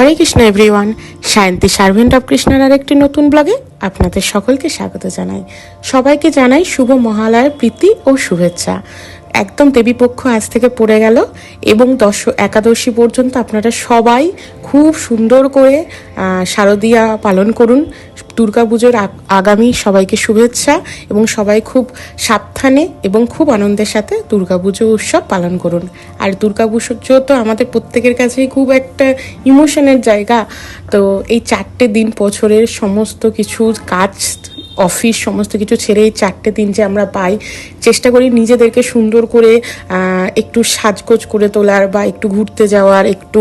Hare Krishna everyone Sayanti servant of কৃষ্ণার আর একটি নতুন ব্লগে আপনাদের সকলকে স্বাগত জানাই। সবাইকে জানাই শুভ মহালয়ের প্রীতি ও শুভেচ্ছা। একদম দেবীপক্ষ আজ থেকে পড়ে গেল এবং দশ একাদশী পর্যন্ত আপনারা সবাই খুব সুন্দর করে শারদীয়া পালন করুন। দুর্গাপুজোর আগ- আগামী সবাইকে শুভেচ্ছা এবং সবাই খুব সাবধানে এবং খুব আনন্দের সাথে দুর্গাপুজো উৎসব পালন করুন। আর দুর্গাপুজো তো আমাদের প্রত্যেকের কাছেই খুব একটা ইমোশনের জায়গা। তো এই চারটে দিন বছরের সমস্ত কিছু কাজ অফিস সমস্ত কিছু ছেড়ে এই চারটে দিন যে আমরা পাই, চেষ্টা করি নিজেদেরকে সুন্দর করে একটু সাজগোজ করে তোলার বা একটু ঘুরতে যাওয়ার, একটু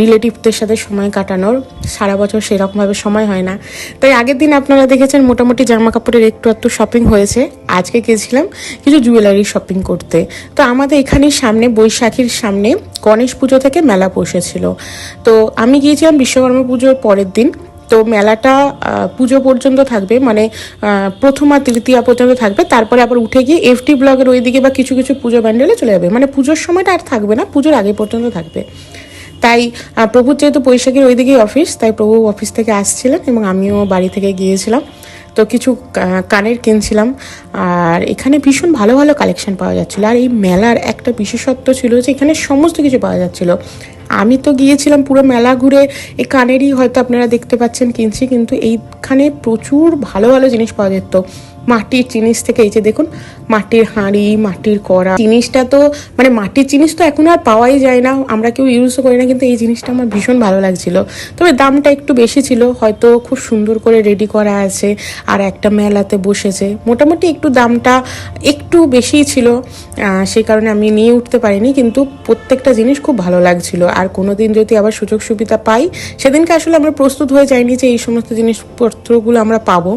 রিলেটিভদের সাথে সময় কাটানোর। সারা বছর সেরকমভাবে সময় হয় না। তাই আগের দিন আপনারা দেখেছেন মোটামুটি জামা কাপড়ের একটু একটু শপিং হয়েছে। আজকে গেছিলাম কিছু জুয়েলারি শপিং করতে। তো আমাদের এখানে সামনে, বৈশাখীর সামনে গণেশ পুজো থেকে মেলা বসেছিল। তো আমি গিয়েছিলাম বিশ্বকর্মা পুজোর পরের দিন। তো মেলাটা পুজো পর্যন্ত থাকবে মানে প্রথমা তৃতীয়া পর্যন্ত থাকবে, তারপরে আবার উঠে গিয়ে এফটি ব্লগের ওইদিকে বা কিছু কিছু পুজো ব্যান্ডেলে চলে যাবে। মানে পুজোর সময়টা আর থাকবে না, পুজোর আগে পর্যন্ত থাকবে। তাই প্রভুর যেহেতু বৈশাখের ওইদিকেই অফিস, তাই প্রভু অফিস থেকে আসছিলেন এবং আমিও বাড়ি থেকে গিয়েছিলাম। তো কিছু কানের কিনছিলাম, আর এখানে ভীষণ ভালো ভালো কালেকশন পাওয়া যাচ্ছিল। আর এই মেলার একটা বিশেষত্ব ছিল যে এখানে সমস্ত কিছু পাওয়া যাচ্ছিল। আমি তো গিয়েছিলাম পুরো মেলা ঘুরে এই কানেরই হয়তো আপনারা দেখতে পাচ্ছেন কিনছি, কিন্তু এইখানে প্রচুর ভালো ভালো জিনিস পাওয়া যেত। মাটির জিনিস থেকে, এই যে দেখুন, মাটির হাঁড়ি, মাটির কড়া, জিনিসটা তো মানে মাটির জিনিস তো এখন আর পাওয়াই যায় না, আমরা কেউ ইউজও করি না, কিন্তু এই জিনিসটা আমার ভীষণ ভালো লাগছিল। তবে দামটা একটু বেশি ছিল, হয়তো খুব সুন্দর করে রেডি করা আছে, আর একটা মেলাতে বসেছে। মোটামুটি একটু দামটা একটু বেশিই ছিল সেই কারণে আমি নিয়ে উঠতে পারিনি, কিন্তু প্রত্যেকটা জিনিস খুব ভালো লাগছিল। আর কোনো দিন যদি আবার সুযোগ সুবিধা পাই, সেদিনকে আসলে আমরা প্রস্তুত হয়ে যাইনি যে এই সমস্ত জিনিসপত্রগুলো আমরা পাবো।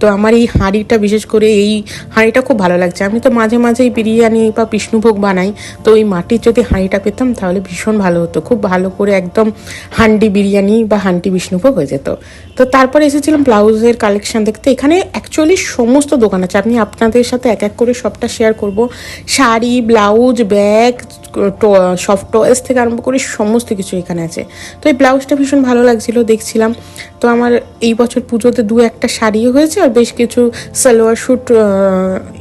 তো আমার এই হাঁড়িটা, বিশেষ করে এই হাঁড়িটা খুব ভালো লাগছে। আমি তো মাঝে মাঝেই বিরিয়ানি বা বিষ্ণুভোগ বানাই, তো ওই মাটির যদি হাঁড়িটা পেতাম তাহলে ভীষণ ভালো হতো। খুব ভালো করে একদম হান্ডি বিরিয়ানি বা হান্ডি বিষ্ণুভোগ হয়ে যেত। তো তারপরে এসেছিলাম ব্লাউজের কালেকশন দেখতে। এখানে অ্যাকচুয়ালি সমস্ত দোকান আছে। আমি আপনাদের সাথে এক এক করে সবটা শেয়ার করব। Sari, blouse, bag soft toys থেকে আরম্ভ করে সমস্ত কিছু এখানে আছে। তো এই ব্লাউজটা ভীষণ ভালো লাগছিল, দেখছিলাম। তো আমার এই বছর পুজোতে দু একটা শাড়িও হয়েছে আর বেশ কিছু সালোয়ার স্যুট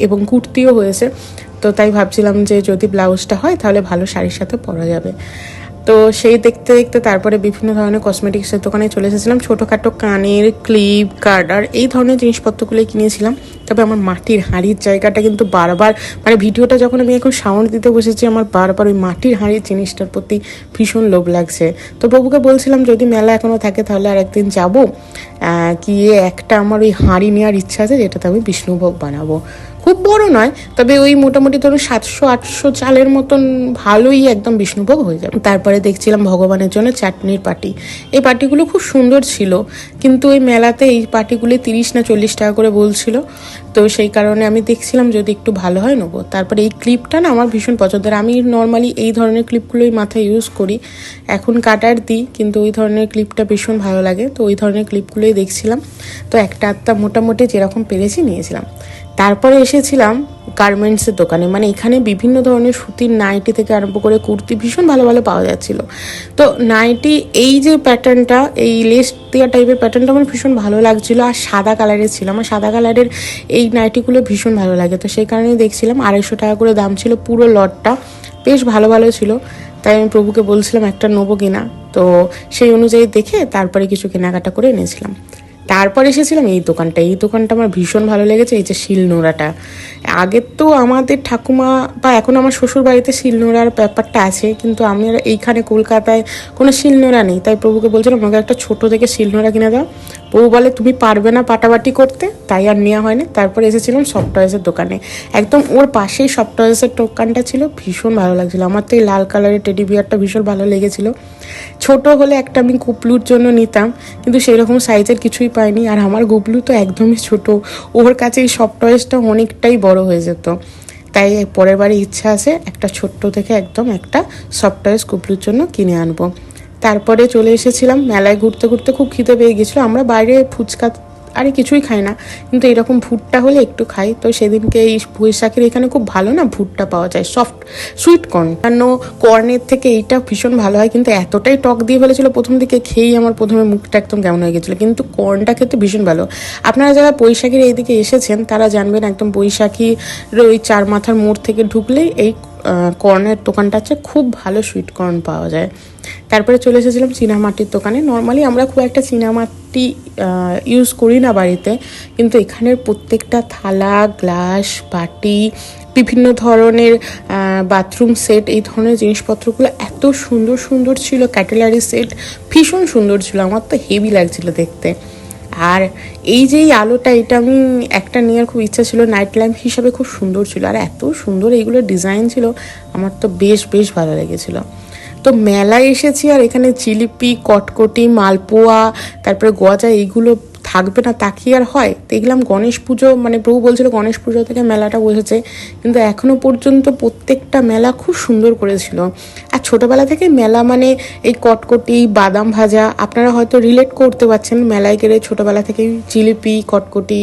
এবং কুর্তিও হয়েছে। তো তাই ভাবছিলাম যে যদি ব্লাউজটা হয় তাহলে ভালো শাড়ির সাথে পরা যাবে। তো সেই দেখতে দেখতে তারপরে বিভিন্ন ধরনের কসমেটিক্সের দোকানে চলে এসেছিলাম। ছোটোখাটো কানের ক্লিপ কার্ডার এই ধরনের জিনিসপত্রগুলোই কিনেছিলাম। তবে আমার মাটির হাঁড়ির জায়গাটা কিন্তু বারবার মানে ভিডিওটা যখন আমি এখন সাউন্ড দিতে বসেছি, আমার বারবার ওই মাটির হাঁড়ির জিনিসটার প্রতি ভীষণ লোভ লাগছে। তো প্রভুকে বলছিলাম, যদি মেলা এখনও থাকে তাহলে আর একদিন যাব গিয়ে একটা আমার ওই হাঁড়ি নেওয়ার ইচ্ছা আছে, যেটাতে আমি বিষ্ণুভোগ বানাবো। খুব বড় নয়, তবে ওই মোটামুটি ধরুন সাতশো, আটশো চালের মতন ভালোই একদম বিষ্ণুভোগ হয়ে যাবে। তারপরে দেখছিলাম ভগবানের জন্য চাটনির পাটি। এই পাটিগুলো খুব সুন্দর ছিল, কিন্তু ওই মেলাতে এই পাটিগুলি তিরিশ না চল্লিশ টাকা করে বলছিল। তো সেই কারণে আমি দেখছিলাম যদি একটু ভালো হয় নেব। তারপরে এই ক্লিপটা না আমার ভীষণ পছন্দের আমি নর্মালি এই ধরনের ক্লিপগুলোই মাথায় ইউজ করি। এখন কাটার দিই, কিন্তু ওই ধরনের ক্লিপটা ভীষণ ভালো লাগে। তো ওই ধরনের ক্লিপগুলোই দেখছিলাম। তো একটা আধটা মোটামুটি যেরকম পেরেছি নিয়েছিলাম। তারপরে এসেছিলাম গার্মেন্টসের দোকানে। মানে এখানে বিভিন্ন ধরনের সুতির নাইটি থেকে আরম্ভ করে কুর্তি ভীষণ ভালো ভালো পাওয়া যাচ্ছিল। তো নাইটি, এই যে প্যাটার্নটা এই লেস দেওয়া টাইপের প্যাটার্নটা আমার ভীষণ ভালো লাগছিল। আর সাদা কালারের ছিল। আমার সাদা কালারের এই নাইটিগুলো ভীষণ ভালো লাগে। তো সেই কারণে দেখছিলাম আড়াইশো টাকা করে দাম ছিল পুরো লটটা। বেশ ভালো ভালো ছিল। তাই আমি প্রভুকে বলছিলাম, একটা নেব কিনা? তো সেই অনুযায়ী দেখে তারপরে কিছু কেনাকাটা করে এনেছিলাম। তারপর এসেছিলাম এই দোকানটা। এই দোকানটা আমার ভীষণ ভালো লেগেছে, এই যে শিলনোড়াটা আগে তো আমাদের ঠাকুমা বা এখন আমার শ্বশুর বাড়িতে শিলনোড়ার ব্যাপারটা আছে, কিন্তু আমি এইখানে কলকাতায় কোনো শিলনোড়া নেই। তাই প্রভুকে বলছিলাম, আমাকে একটা ছোট থেকে শিলনোড়া কিনে দাও। প্রভু বলে, তুমি পারবে না পাটাবাটি করতে? তাই আর নেওয়া হয়নি। তারপর এসেছিলাম সফট টয়েসের দোকানে। একদম ওর পাশেই সফট টয়েসের দোকানটা ছিল। ভীষণ ভালো লাগছিল। আমার তো এই লাল কালারের টেডি বিয়ারটা ভীষণ ভালো লেগেছিল। ছোট হলে একটা আমি গুপলুর জন্য নিতাম, কিন্তু সেই রকম সাইজের কিছুই পাইনি। আর আমার গুপলু তো একদমই ছোট। ওর কাছে এই সফট টয়েসটা অনেকটাই বড় হয়ে যেত। তাই পরের বারে ইচ্ছা আছে একটা ছোট্ট থেকে একদম একটা সফট টয়েস গুবলুর জন্য কিনে আনব। তারপরে চলে এসেছিলাম, মেলায় ঘুরতে ঘুরতে খুব খিদে পেয়ে গেছিল। আমরা বাইরে ফুচকা আরে কিছুই খাই না, কিন্তু এরকম ভুট্টা হলে একটু খাই। তো সেদিনকে এই বৈশাখের এখানে খুব ভালো না ভুট্টা পাওয়া যায় সফট সুইট কর্ন অন্য কর্নের থেকে এইটা ভীষণ ভালো হয়, কিন্তু এতটাই টক দিয়ে ফেলেছিল প্রথম দিকে, খেয়েই আমার প্রথমে মুখটা একদম কেমন হয়ে গেছিল। কিন্তু কর্নটা খেতে ভীষণ ভালো। আপনারা যারা বৈশাখীর এইদিকে এসেছেন, তারা জানবেন একদম বৈশাখীর ওই চার মাথার মোড় থেকে ঢুকলেই এই কর্নের দোকানটা আছে খুব ভালো সুইট কর্ন পাওয়া যায়। তারপরে চলে এসেছিলাম চীনামাটির দোকানে। নর্মালি আমরা খুব একটা চীনামাটি ইউজ করি না বাড়িতে, কিন্তু এখানের প্রত্যেকটা থালা গ্লাস বাটি, বিভিন্ন ধরনের বাথরুম সেট এই ধরনের জিনিসপত্রগুলো এত সুন্দর সুন্দর ছিল ক্যাটেলারি সেট ভীষণ সুন্দর ছিল, আমার তো হেভি লাগছিল দেখতে। আর এই যে এই আলোটা, এটা আমি একটা নেওয়ার খুব ইচ্ছা ছিল নাইট ল্যাম্প হিসাবে খুব সুন্দর ছিল, আর এত সুন্দর এইগুলো ডিজাইন ছিল, আমার তো বেশ বেশ ভালো লেগেছিলো। তো মেলায় এসেছি আর এখানে জিলিপি কটকটি মালপোয়া তারপরে গজা এইগুলো থাকবে না, তা কি আর হয়? দেখলাম গণেশ পুজো মানে প্রভু বলছিল গণেশ পুজো থেকে মেলাটা বসেছে, কিন্তু এখনও পর্যন্ত প্রত্যেকটা মেলা খুব সুন্দর করেছিল। আর ছোটবেলা থেকে মেলা মানে এই কটকটি, বাদাম ভাজা, আপনারা হয়তো রিলেট করতে পারছেন, মেলায় গেলে ছোটবেলা থেকে জিলিপি, কটকটি,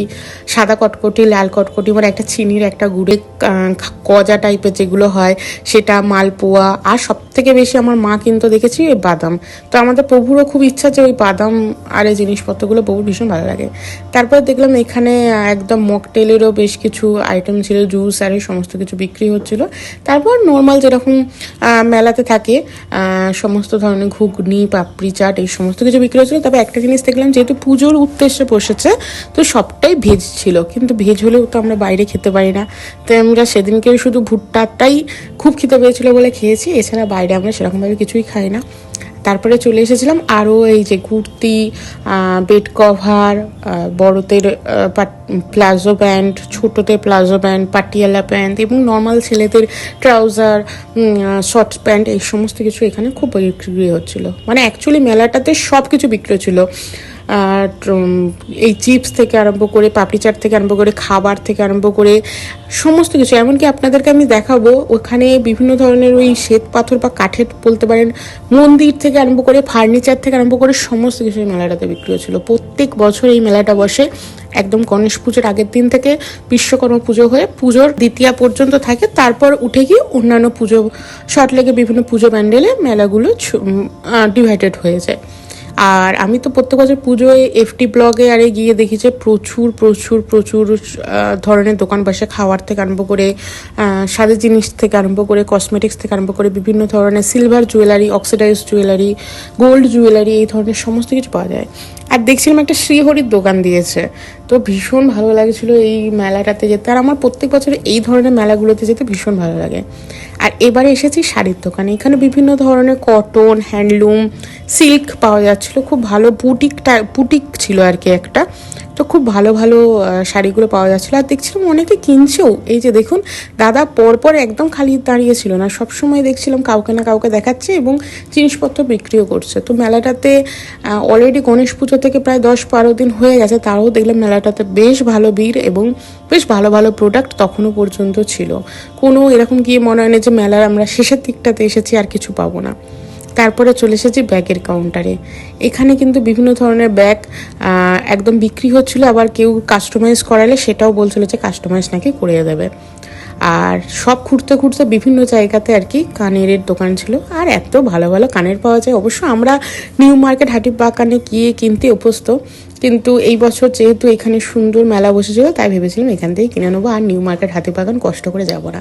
সাদা কটকটি, লাল কটকটি মানে একটা চিনির একটা গুড়ে গজা টাইপের যেগুলো হয়, সেটা, মালপোয়া, আর সব থেকে বেশি আমার মা কিন্তু দেখেছি বাদাম। তো আমাদের প্রভুরও খুব ইচ্ছা যে ওই বাদাম আর এই জিনিসপত্রগুলো প্রভুর ভীষণ ভালো লাগে। তারপর দেখলাম এখানে একদম মকটেলেরও বেশ কিছু আইটেম ছিল জুস আর এই সমস্ত কিছু বিক্রি হচ্ছিল। তারপর নর্মাল যেরকম মেলাতে থাকে সমস্ত ধরনের ঘুগনি, পাপড়ি, চাট এই সমস্ত কিছু বিক্রি হচ্ছিল। তবে একটা জিনিস দেখলাম, যেহেতু পুজোর উদ্দেশ্যে বসেছে, তো সবটাই ভেজ ছিল। কিন্তু ভেজ হলেও তো আমরা বাইরে খেতে পারি না। তাই আমরা সেদিনকে শুধু ভুট্টাটাই খুব খেতে পেয়েছিল বলে খেয়েছি। এছাড়া বাইরে আমরা সেরকমভাবে কিছুই খাই না। তারপরে চলে এসেছিলাম আরও এই যে কুর্তি বেড কভার বড়দের প্লাজো প্যান্ট, ছোটোদের প্লাজো প্যান্ট, পাটিয়ালা প্যান্ট এবং নর্মাল ছেলেদের ট্রাউজার শর্টস প্যান্ট এই সমস্ত কিছু এখানে খুব বিক্রি হচ্ছিল। মানে অ্যাকচুয়ালি মেলাটাতে সব কিছু বিক্রি হচ্ছিল। আর এই চিপস থেকে আরম্ভ করে পাপড়ি চাট থেকে আরম্ভ করে খাবার থেকে আরম্ভ করে সমস্ত কিছু। এমনকি আপনাদেরকে আমি দেখাবো, ওখানে বিভিন্ন ধরনের ওই শ্বেত পাথর বা কাঠের বলতে পারেন, মন্দির থেকে আরম্ভ করে ফার্নিচার থেকে আরম্ভ করে সমস্ত কিছু এই মেলাটাতে বিক্রি হচ্ছিল। প্রত্যেক বছর এই মেলাটা বসে। একদম গণেশ পুজোর আগের দিন থেকে বিশ্বকর্মা পুজো হয়ে পুজোর দ্বিতীয়া পর্যন্ত থাকে। তারপর উঠে গিয়ে অন্যান্য পুজো শর্ট লেগে বিভিন্ন পুজো প্যান্ডেলে মেলাগুলো ডিভাইডেড হয়ে যায়। আর আমি তো প্রত্যেক বছর পুজোয় এফটি ব্লগে আরে গিয়ে দেখি যে প্রচুর প্রচুর প্রচুর ধরনের দোকান বসে খাওয়ার থেকে আরম্ভ করে সাদা জিনিস থেকে আরম্ভ করে কসমেটিক্স থেকে আরম্ভ করে বিভিন্ন ধরনের silver jewellery oxidise jewellery gold jewellery এই ধরনের সমস্ত কিছু পাওয়া যায়। আর দেখছিলাম একটা শ্রীহরির দোকান দিয়েছে। তো ভীষণ ভালো লাগছিল এই মেলাটাতে যেতে। আর আমার প্রত্যেক বছর এই ধরনের মেলাগুলোতে যেতে ভীষণ ভালো লাগে। আর এবারে এসেছি শাড়ির দোকানে। এখানে বিভিন্ন ধরনের কটন হ্যান্ডলুম সিল্ক পাওয়া যাচ্ছিল। খুব ভালো বুটিকটা বুটিক ছিল আর কি একটা। তো খুব ভালো ভালো শাড়িগুলো পাওয়া যাচ্ছিল। আর দেখছিলাম অনেকে কিনছেও। এই যে দেখুন, দাদা পরপর একদম খালি দাঁড়িয়েছিল না। সবসময় দেখছিলাম কাউকে না কাউকে দেখাচ্ছে এবং জিনিসপত্র বিক্রিও করছে। তো মেলাটাতে অলরেডি গণেশ পুজো থেকে প্রায় দশ বারো দিন হয়ে গেছে। তারাও দেখলাম মেলাটাতে বেশ ভালো ভিড় এবং বেশ ভালো ভালো প্রোডাক্ট তখনও পর্যন্ত ছিল। কোনো এরকম গিয়ে মনে হয় না যে মেলার আমরা শেষের দিকটাতে এসেছি, আর কিছু পাবো না। তারপরে চলে এসেছি ব্যাগের কাউন্টারে এখানে কিন্তু বিভিন্ন ধরনের ব্যাগ একদম বিক্রি হচ্ছিল, আবার কেউ কাস্টমাইজ করালে সেটাও বলছিল যে কাস্টমাইজ নাকি করে দেবে। আর সব ঘুরতে ঘুরতে বিভিন্ন জায়গাতে আর কি কানের দোকান ছিল, আর এত ভালো ভালো কানের পাওয়া যায়। অবশ্য আমরা নিউ মার্কেট হাটি বাগানে গিয়ে কিনতে অভ্যস্ত। কিন্তু এই বছর যেহেতু এখানে সুন্দর মেলা বসেছিল, তাই ভেবেছিলাম এখান থেকেই কিনে নেব আর নিউ মার্কেট হাতে হাতিবাগান কষ্ট করে যাব না।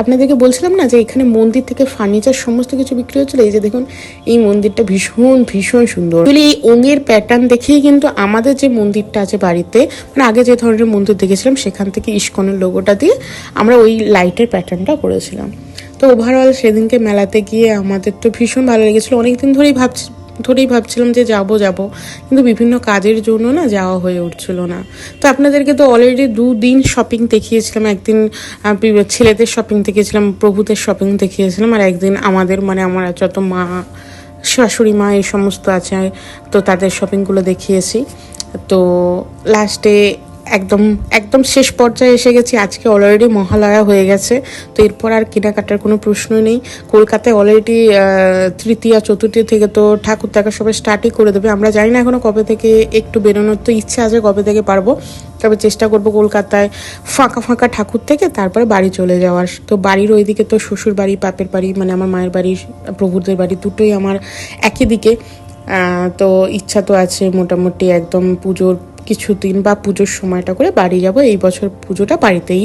আপনাদেরকে বলছিলাম না যে এখানে মন্দির থেকে ফার্নিচার সমস্ত কিছু বিক্রি হচ্ছিল? এই যে দেখুন, এই মন্দিরটা ভীষণ ভীষণ সুন্দর। এই ওঙের প্যাটার্ন দেখেই কিন্তু আমাদের যে মন্দিরটা আছে বাড়িতে মানে আগে যে ধরনের মন্দির দেখেছিলাম, সেখান থেকে ইস্কনের লোগোটা দিয়ে আমরা ওই লাইটের প্যাটার্নটা করেছিলাম। তো ওভারঅল সেদিনকে মেলাতে গিয়ে আমাদের তো ভীষণ ভালো লেগেছিলো। অনেকদিন ধরেই ভাবছি ধরেই ভাবছিলাম যে যাব যাব। কিন্তু বিভিন্ন কাজের জন্য না যাওয়া হয়ে উঠছিল না। তো আপনাদেরকে তো অলরেডি দুদিন শপিং দেখিয়েছিলাম, একদিন ছেলেদের শপিং দেখিয়েছিলাম, প্রভুদের শপিং দেখিয়েছিলাম, আর একদিন আমাদের মানে আমার যত মা, শাশুড়ি মা এই সমস্ত আছে, তো তাদের শপিংগুলো দেখিয়েছি। তো লাস্টে একদম একদম শেষ পর্যায়ে এসে গেছি। আজকে অলরেডি মহালয়া হয়ে গেছে। তো এরপর আর কেনাকাটার কোনো প্রশ্ন নেই। কলকাতায় অলরেডি তৃতীয়া, চতুর্থী থেকে তো ঠাকুর দেখা সবাই স্টার্টই করে দেবে। আমরা জানি না এখনও কবে থেকে একটু বেরোনোর তো ইচ্ছা আছে কবে থেকে পারব। তবে চেষ্টা করব কলকাতায় ফাঁকা ফাঁকা ঠাকুর থেকে তারপরে বাড়ি চলে যাওয়ার। তো বাড়ির ওইদিকে তো শ্বশুর বাড়ি, বাপের বাড়ি মানে আমার মায়ের বাড়ি, প্রভুদের বাড়ি দুটোই আমার একই দিকে। তো ইচ্ছা তো আছে মোটামুটি একদম পুজোর কিছুদিন বা পুজোর সময়টা করে বাড়ি যাব। এই বছর পুজোটা বাড়িতেই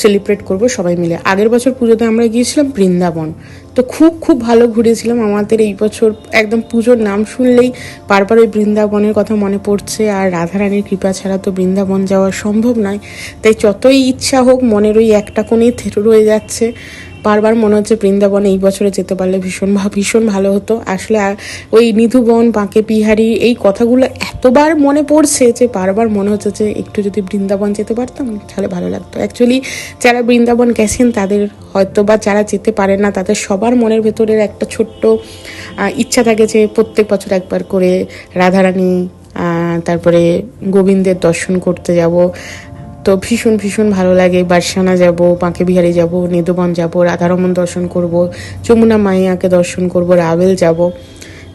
সেলিব্রেট করব সবাই মিলে। আগের বছর পুজোতে আমরা গিয়েছিলাম বৃন্দাবন। তো খুব খুব ভালো ঘুরেছিলাম। আমাদের এই বছর একদম পুজোর নাম শুনলেই বারবার ওই বৃন্দাবনের কথা মনে পড়ছে। আর রাধারানীর কৃপা ছাড়া তো বৃন্দাবন যাওয়া সম্ভব নয়। তাই যতই ইচ্ছা হোক মনের ওই একটা কোণেই থেরু রয়ে যাচ্ছে। বারবার মনে হচ্ছে বৃন্দাবনে এই বছরে যেতে পারলে ভীষণ ভীষণ ভালো হতো। আসলে ওই নিধুবন বাঁকে বিহারি এই কথাগুলো এতবার মনে পড়ছে যে বারবার মনে হচ্ছে যে একটু যদি বৃন্দাবন যেতে পারতাম তাহলে ভালো লাগতো। অ্যাকচুয়ালি যারা বৃন্দাবন গেছেন তাদের হয়তো বা যারা যেতে পারে না, তাদের সবার মনের ভেতরের একটা ছোট্ট ইচ্ছা থাকে যে প্রত্যেক বছর একবার করে রাধারানী তারপরে গোবিন্দের দর্শন করতে যাব। তো ভীষণ ভীষণ ভালো লাগে। বারসানা যাব বাঁকে বিহারি যাব, নিদুবন যাব, রাধারমন দর্শন করব, যমুনা মাইয়াকে দর্শন করব রাভেল যাব।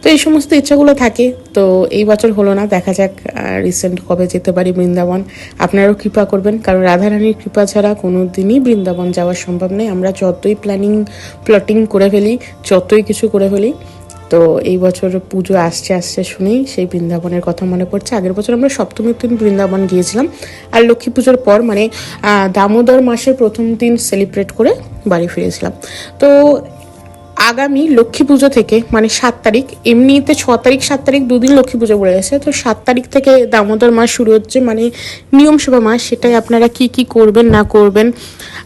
তো এই সমস্ত ইচ্ছাগুলো থাকে। তো এই বছর হলো না, দেখা যাক রিসেন্ট কবে যেতে পারি বৃন্দাবন। আপনারাও কৃপা করবেন, কারণ রাধারানীর কৃপা ছাড়া কোনো দিনই বৃন্দাবন যাওয়া সম্ভব নয়। আমরা যতই প্ল্যানিং প্লটিং করে ফেলি, যতই কিছু করে ফেলি তো এই বছর পুজো আসছে আসছে শুনেই সেই বৃন্দাবনের কথা মনে পড়ছে। আগের বছর আমরা সপ্তমীর দিন বৃন্দাবন গিয়েছিলাম আর লক্ষ্মী পুজোর পর মানে দামোদর মাসের প্রথম দিন সেলিব্রেট করে বাড়ি ফিরেছিলাম। তো আগামী লক্ষ্মী পুজো থেকে মানে সাত তারিখ, এমনিতে ছ তারিখ, সাত তারিখ দুদিন লক্ষ্মী পুজো পড়ে গেছে। তো সাত তারিখ থেকে দামোদর মাস শুরু হচ্ছে মানে নিয়ম সেবা মাস, সেটাই আপনারা কি কি করবেন, না করবেন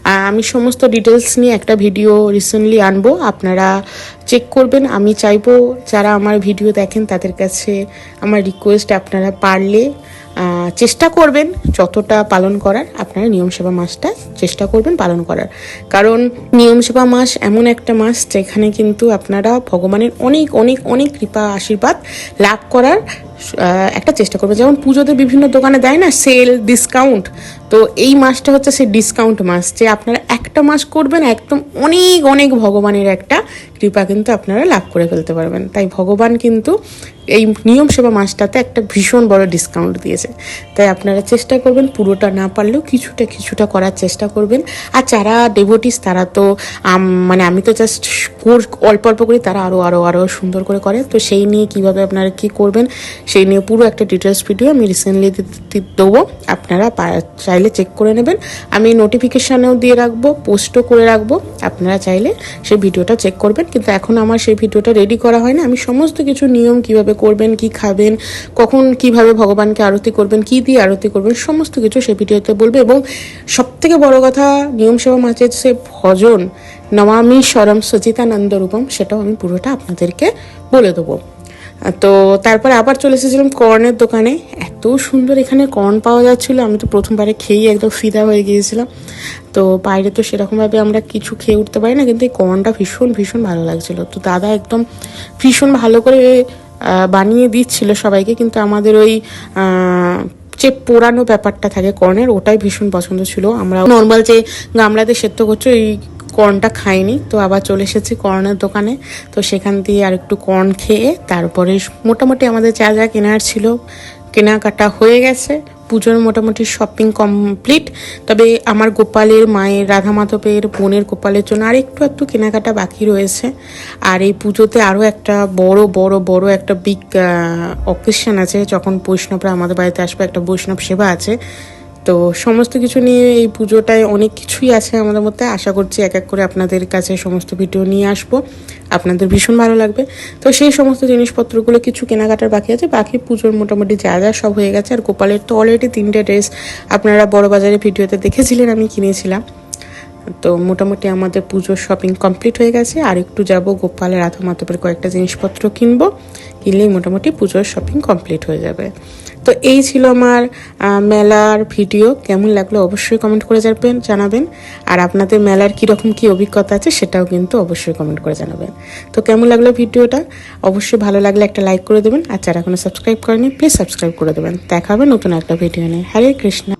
আমি সমস্ত ডিটেলস নিয়ে একটা ভিডিও রিসেন্টলি আনব। আপনারা চেক করবেন। আমি চাইব যারা আমার ভিডিও দেখেন, তাদের কাছে আমার রিকোয়েস্ট আপনারা পারলে চেষ্টা করবেন যতটা পালন করার। আপনারা নিয়ম সেবা মাসটা চেষ্টা করবেন পালন করার। কারণ নিয়ম সেবা মাস এমন একটা মাস যেখানে কিন্তু আপনারা ভগবানের অনেক অনেক অনেক কৃপা, আশীর্বাদ লাভ করার একটা চেষ্টা করবেন যেমন পুজোতে বিভিন্ন দোকানে দেয় না সেল ডিসকাউন্ট তো এই মাসটা হচ্ছে সেই ডিসকাউন্ট মাস, যে আপনারা একটা মাস করবেন, একদম অনেক অনেক ভগবানের একটা কৃপা কিন্তু আপনারা লাভ করে ফেলতে পারবেন। তাই ভগবান কিন্তু এই নিয়ম সেবা মাসটাতে একটা ভীষণ বড় ডিসকাউন্ট দিয়েছে। তাই আপনারা চেষ্টা করবেন পুরোটা না পারলেও কিছুটা কিছুটা করার চেষ্টা করবেন। আর যারা ডেভোটিস তারা তো মানে আমি তো জাস্ট অল্প অল্প করি তারা আরও আরও আরও সুন্দর করে করে। তো সেই নিয়ে কীভাবে আপনারা কি করবেন সেই নিয়ে পুরো একটা ডিটেলস ভিডিও আমি রিসেন্টলি দেবো। আপনারা চাইলে চেক করে নেবেন। আমি নোটিফিকেশানেও দিয়ে রাখব পোস্টও করে রাখব। আপনারা চাইলে সেই ভিডিওটা চেক করবেন। কিন্তু এখন আমার সেই ভিডিওটা রেডি করা হয় না আমি সমস্ত কিছু নিয়ম কীভাবে করবেন, কি খাবেন, কখন কীভাবে ভগবানকে আরতি করবেন, কি দিয়ে আরতি করবেন, সমস্ত কিছু সেই ভিডিওতে বলবে। এবং সব থেকে বড় কথা, নিয়ম সেবা মাঝে সে ভজন নমামি স্বরম সচিতানন্দ রূপম, সেটাও আমি পুরোটা আপনাদেরকে বলে দেবো। তো তারপরে আবার চলে এসেছিলাম কর্নের দোকানে। এত সুন্দর এখানে কর্ন পাওয়া যাচ্ছিল, আমি তো প্রথমবারে খেয়েই একদম ফিদা হয়ে গিয়েছিলাম। তো বাইরে তো সেরকমভাবে আমরা কিছু খেয়ে উঠতে পারি না, কিন্তু এই কর্নটা ভীষণ ভীষণ ভালো লাগছিল। তো দাদা একদম ভীষণ ভালো করে বানিয়ে দিচ্ছিল সবাইকে, কিন্তু আমাদের ওই যে পোড়ানো ব্যাপারটা থাকে কর্নের, ওটাই ভীষণ পছন্দ ছিল। আমরা নর্মাল যে গামলাতে সেদ্ধ করছ, এই কর্নটা খাইনি, তো আবার চলে এসেছি কর্নের দোকানে। তো সেখান দিয়ে আর একটু কর্ন খেয়ে তারপরে মোটামুটি আমাদের যা যা কেনার ছিল, কেনাকাটা হয়ে গেছে। পুজোর মোটামুটি শপিং কমপ্লিট তবে আমার গোপালের মায়ের রাধা মাধবের বোনের গোপালের জন্য আর একটু একটু কেনাকাটা বাকি রয়েছে। আর এই পুজোতে আরও একটা বড় বড় বড় একটা বিগ অকেশন আছে। যখন বৈষ্ণবরা আমাদের বাড়িতে আসবে, একটা বৈষ্ণব সেবা আছে। তো সমস্ত কিছু নিয়ে এই পুজোটায় অনেক কিছুই আছে আমাদের মধ্যে। আশা করছি এক এক করে আপনাদের কাছে সমস্ত ভিডিও নিয়ে আসব। আপনাদের ভীষণ ভালো লাগবে। তো সেই সমস্ত জিনিসপত্রগুলো কিছু কেনাকাটার বাকি আছে। বাকি পুজোর মোটামুটি যা যা সব হয়ে গেছে। আর গোপালের তো অলরেডি তিনটে ড্রেস আপনারা বড় বাজারে ভিডিওতে দেখেছিলেন, আমি কিনেছিলাম। তো মোটামুটি আমাদের পুজোর শপিং কমপ্লিট হয়ে গেছে। আর একটু যাব গোপালের রাধা মাধবের কয়েকটা জিনিসপত্র কিনবো। কিনলেই মোটামুটি পুজোর শপিং কমপ্লিট হয়ে যাবে। তো এই ছিল আমার মেলার ভিডিও। কেমন লাগল অবশ্যই কমেন্ট করে যাবেন জানাবেন। আর আপনাদের মেলার কীরকম কী অভিজ্ঞতা আছে সেটাও কিন্তু অবশ্যই কমেন্ট করে জানাবেন। তো কেমন লাগল ভিডিওটা? অবশ্যই ভালো লাগলে একটা লাইক করে দেবেন। আর যারা এখনও সাবস্ক্রাইব করেনি প্লিজ সাবস্ক্রাইব করে দেবেন। দেখা হবে নতুন একটা ভিডিও নিয়ে। হরে কৃষ্ণ।